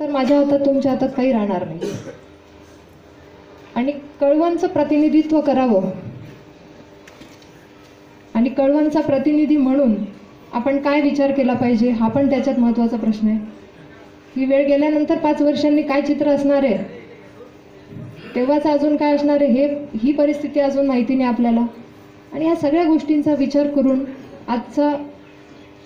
तर माझ्या हातात तुमच्या हातात काही राहणार नाही. आणि कळवणचं प्रतिनिधित्व करावं. आणि कळवणचा प्रतिनिधी म्हणून आपण काय विचार केला पाहिजे हा पण त्याच्यात महत्त्वाचा प्रश्न आहे. ही वेळ गेल्यानंतर पाच वर्षांनी काय चित्र असणार आहे? तेव्हाच अजून काय असणार आहे? हे ही परिस्थिती अजून माहिती नाही आपल्याला. आणि या सगळ्या गोष्टींचा विचार करून आजचा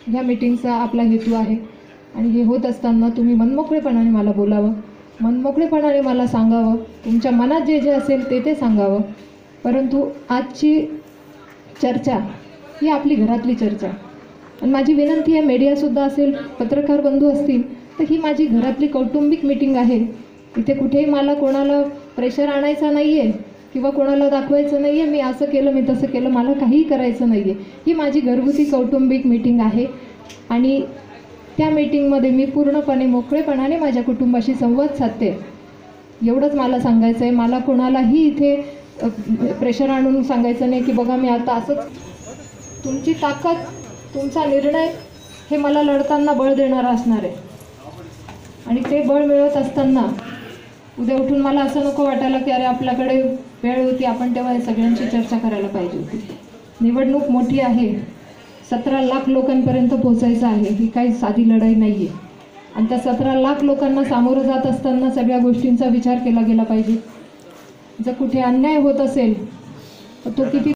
ह्या मीटिंगचा आपला हेतू आहे. आणि हे होत असताना तुम्ही मनमोकळेपणाने मला बोलावं. मनमोकळेपणाने मला सांगावं. तुमच्या मनात जे जे असेल ते ते सांगावं. परंतु आजची चर्चा ही आपली घरातली चर्चा. आणि माझी विनंती आहे मीडियासुद्धा असेल पत्रकार बंधू असतील तर ही माझी घरातली कौटुंबिक मिटिंग आहे. इथे कुठेही मला कोणाला प्रेशर आणायचा नाही आहे किंवा कोणाला दाखवायचं नाही आहे मी असं केलं मी तसं केलं मला काहीही करायचं नाही आहे ही माझी घरगुती कौटुंबिक मिटिंग आहे. आणि त्या मीटिंगमध्ये मी पूर्णपणे मोकळेपणाने माझ्या कुटुंबाशी संवाद साधते. एवढंच मला सांगायचं आहे मला कोणालाही इथे प्रेशर आणून सांगायचं नाही की बघा मी आता असंच तुमची ताकद तुमचा निर्णय हे मला लढताना बळ देणारं असणार आहे. आणि ते बळ मिळत असताना उद्या उठून मला असं नको वाटायला की अरे आपल्याकडे वेळ होती. आपण तेव्हा या सगळ्यांची चर्चा करायला पाहिजे होती. निवडणूक मोठी आहे. सतरा लाख लोकांपर्यंत पोहोचायचं आहे. ही काही साधी लढाई नाही आहे आणि त्या सतरा लाख लोकांना सामोरं जात असताना सगळ्या गोष्टींचा विचार केला गेला पाहिजे. जर कुठे अन्याय होत असेल तर तो किती